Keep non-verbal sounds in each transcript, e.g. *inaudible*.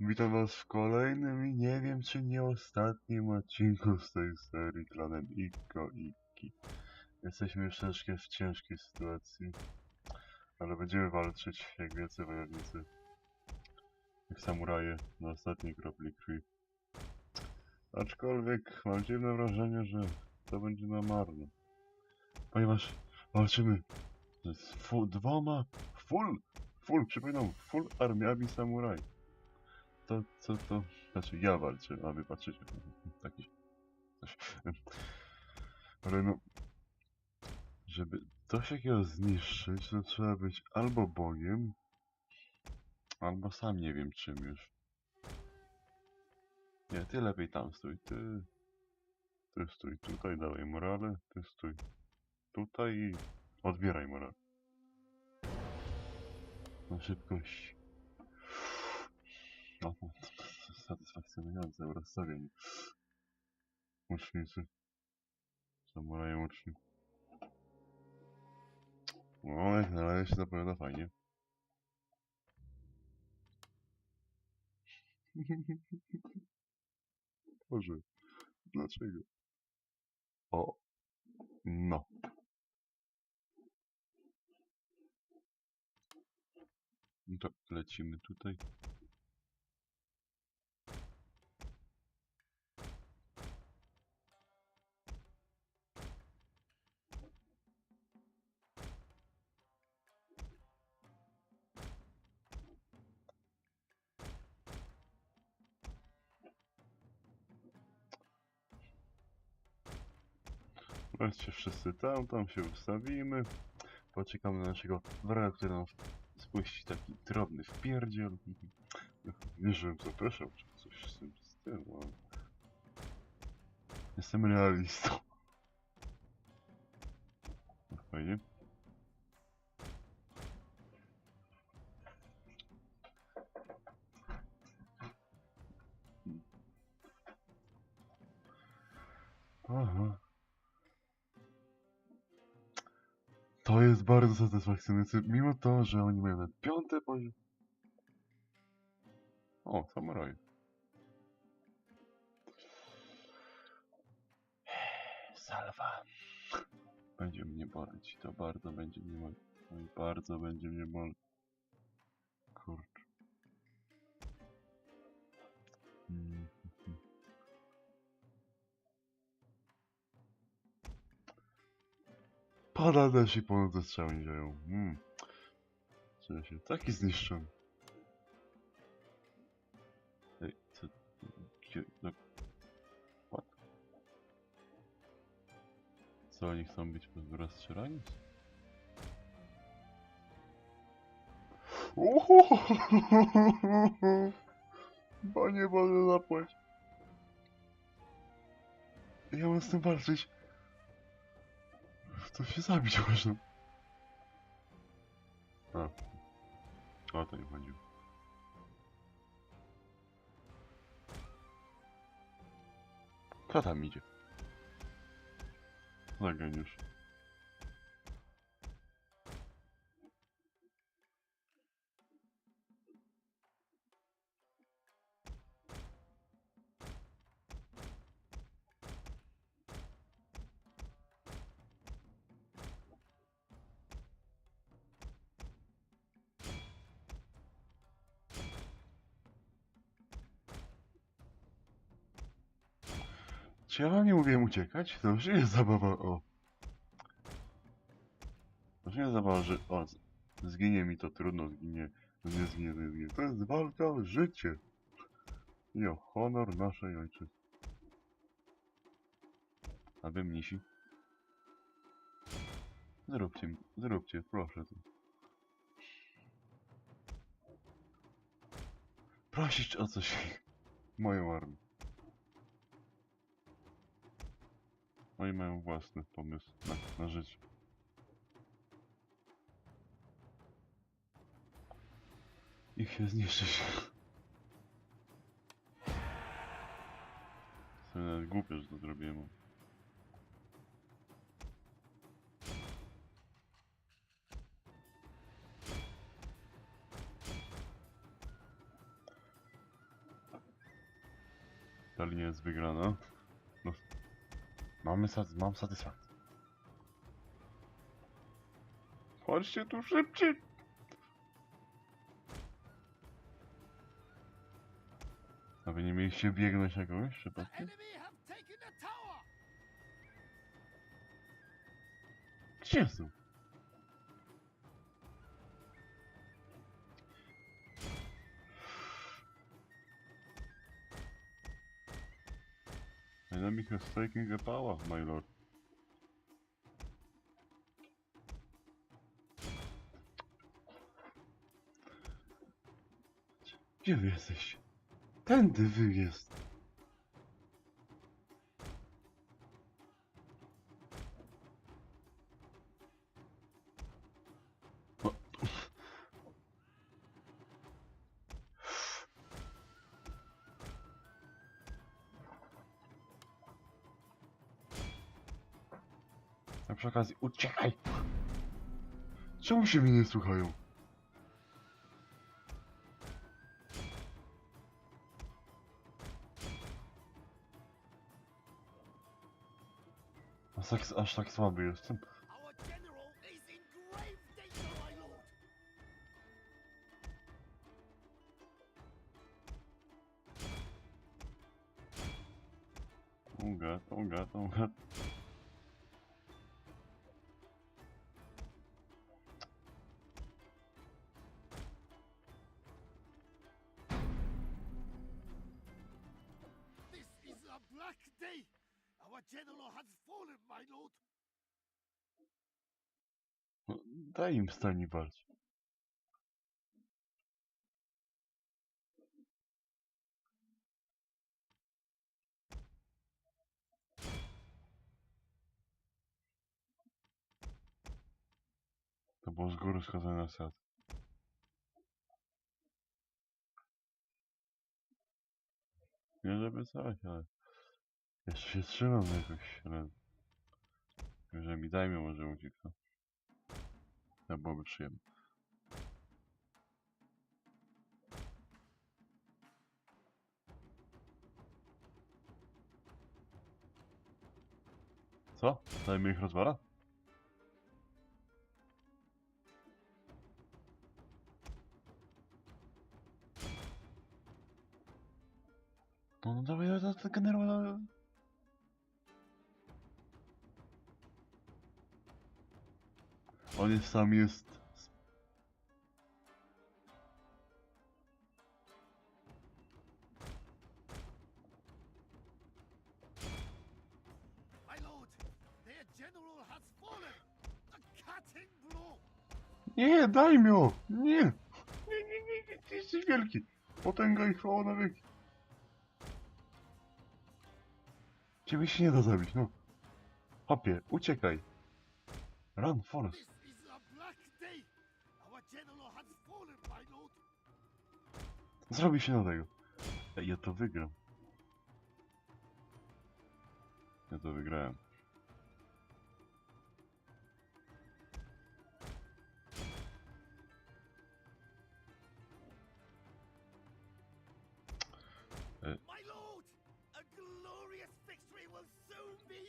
Witam was w kolejnym i nie wiem czy nie ostatnim odcinku z tej serii klanem Ikko Ikki. Jesteśmy już troszeczkę w ciężkiej sytuacji, ale będziemy walczyć jak wielcy wojownicy. Jak samuraje na ostatniej kropli krwi. Aczkolwiek mam dziwne wrażenie, że to będzie na marne. Ponieważ walczymy z fu dwoma full, full, przypominam, full armiami samuraj to, co to, znaczy ja walczę, a wy patrzycie, taki coś. Ale no, żeby coś takiego zniszczyć, to trzeba być albo Bogiem, albo sam nie wiem czym już. Nie, ty lepiej tam stój, ty, ty stój tutaj, dawaj morale, ty stój tutaj i odbieraj morale. Na szybkość. No, satysfakcjonujące rozstawienie. Łucznicy. Samuraje łuczni. No, jak na razie się zapowiada fajnie. *laughs* Boże, dlaczego? O, no. No to lecimy tutaj. Weźcie wszyscy tam, tam się ustawimy. Poczekamy na naszego wroga, który nam spuści taki drobny wpierdziel. *laughs* Nie, żebym zapraszał, czy coś z tym, z tym, ale... Jestem realistą. *laughs* No. Aha. To jest bardzo satysfakcjonujące, mimo to, że oni mają na piąte poziom. O, samuraj. Salwa. Będzie mnie boleć, to bardzo będzie mnie boleć. Oj, bardzo będzie mnie boleć. Pada deszcz i ponad nie działają. Mm. Czuję się taki zniszczony. Ej, co? No. What? Co, oni chcą być rozstrzelani? Bo nie mogę zapłać. Ja mam z tym walczyć. To się zabić można. A. O to nie chodziło. Kto tam Czy ja nie mówiłem uciekać? To już nie jest zabawa o... To już nie jest zabawa, że o, zginie mi to trudno, zginie, nie zginie, nie zginie. To jest walka o życie. I o honor naszej ojczyzny. A wy mnisi? Zróbcie, zróbcie, proszę. Prosić o coś moją armię. Oni mają własny pomysł na, na życie. Ich się zniszczyć. Sobie nawet głupio, że to zrobiłem. Ta linia jest wygrana. Mamy sat mam satysfakcję. Chodźcie tu szybciej! A wy nie mieliście biegnąć na kogoś przypadkiem? Gdzie są? Enemy has taken the power, my lord. Gdzie wy jesteście? Tędy wy jest. Okazji, uciekaj! Czemu się mnie nie słuchają? Aż tak, aż tak słaby jestem. General has fallen, my lord! No, daj im stani walczyć. To było z góry na sad. Nie żeby ale... Jeszcze się trzymam jakoś, ale... Że mi dajmy może uciekł. To byłoby przyjemne. Co? Dajmy ich rozwala? No, no dawaj, generał, On jest sam jest... Nie, daj mi o! Nie! Nie, nie, nie, nie, ty jesteś wielki! Potęga i chwała na wieki. Ciebie się nie da zabić, no. Hopie, uciekaj. Run, Forest. Zrobi się na tego. Ja to wygram. Ja to wygrałem.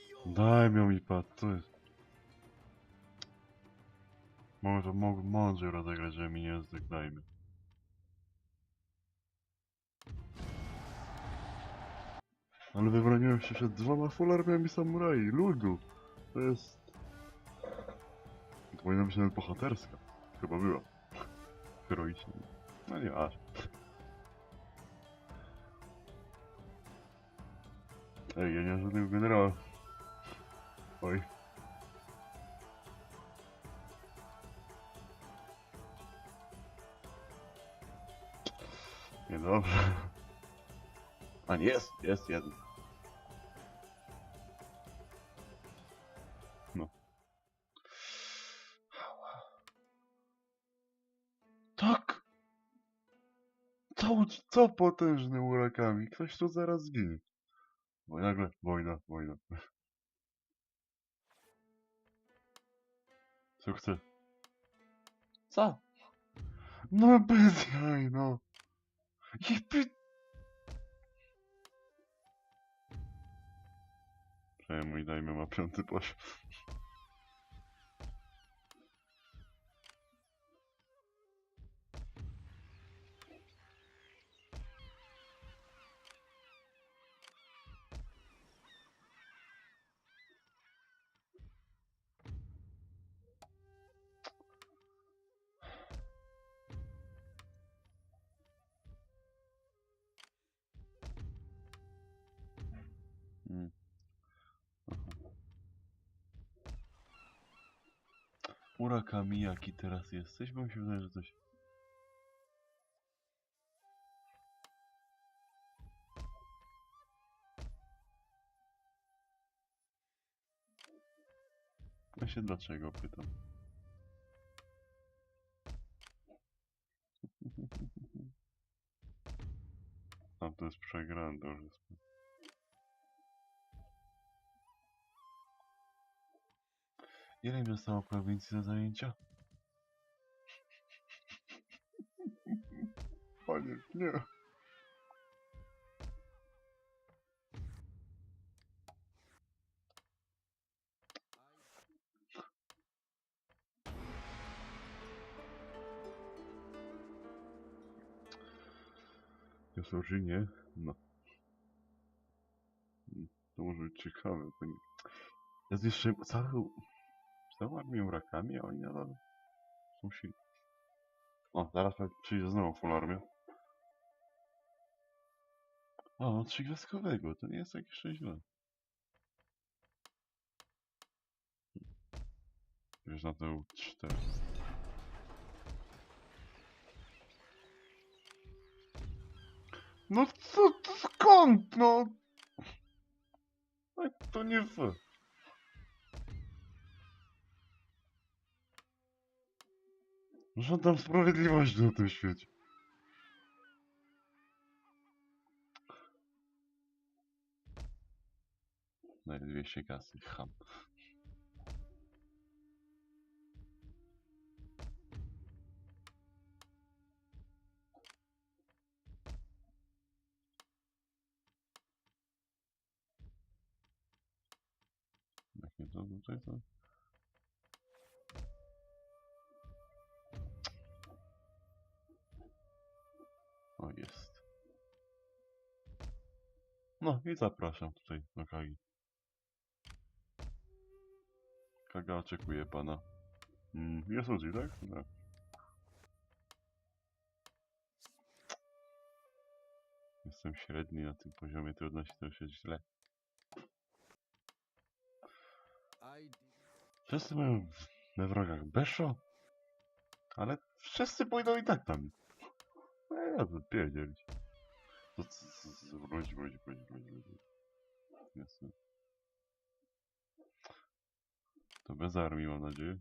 Yours! Daj mi mi pad, to jest... Mogę to mądrze rozegrać, żeby mi nie zdygnajmy. Ale wybroniłem się przed dwoma full armiami samuraj, ludu. To jest... To powinna być nawet bohaterska. Chyba była. Heroiczna. No nie aż. Ej, ja nie mam żadnego generała. Oj. Niedobrze. A jest, jest jeden. No. Tak! Co, co potężny urakami? Ktoś tu zaraz zginie. Bo nagle wojna, wojna. Co chce? Co? No bez jaj, no. I Ej, mój dajmy ma piąty poziom. Urakami, jaki teraz jesteś? Bo mi się wydaje, że coś... Ja się dlaczego pytam. *laughs* Tam to jest przegrane, to już jest... Ile mi zostało prowincji do zajęcia? Panie, nie. Jest nie? No. To może być ciekawe. Ja zniszczyłem całą... całą armię rakami, a oni nadal są silni. O, zaraz przyjdzie znowu full armia. O, no trzy gwiazdkowego, to nie jest tak jeszcze źle. Wiesz, na to cztery. No co, to skąd, no? To nie fair. Ну что там справедливо ждет еще? Найдве щекасы хам. No i zapraszam tutaj do Kagi. Kaga oczekuje pana. Mm, jest ludzi, tak? Tak. Jestem średni na tym poziomie trudności, to już jest źle. Wszyscy mają we wrogach Beszo, ale wszyscy pójdą i tak tam. No ja to pierdzielić. Wróć, wróć, wróć, wróć, wróć. Jasne. To bez armii mam nadzieję.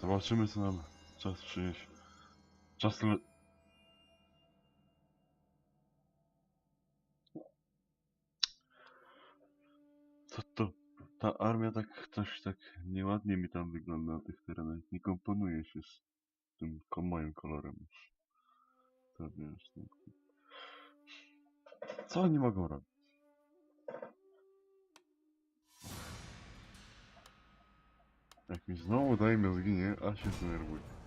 Zobaczymy co nam czas przyniesie. Czas. Ta armia tak, coś tak nieładnie mi tam wygląda na tych terenach. Nie komponuje się z tym moim kolorem. To wiesz, no. Co oni mogą robić? Jak mi znowu dajmy zginie, a się zdenerwuję.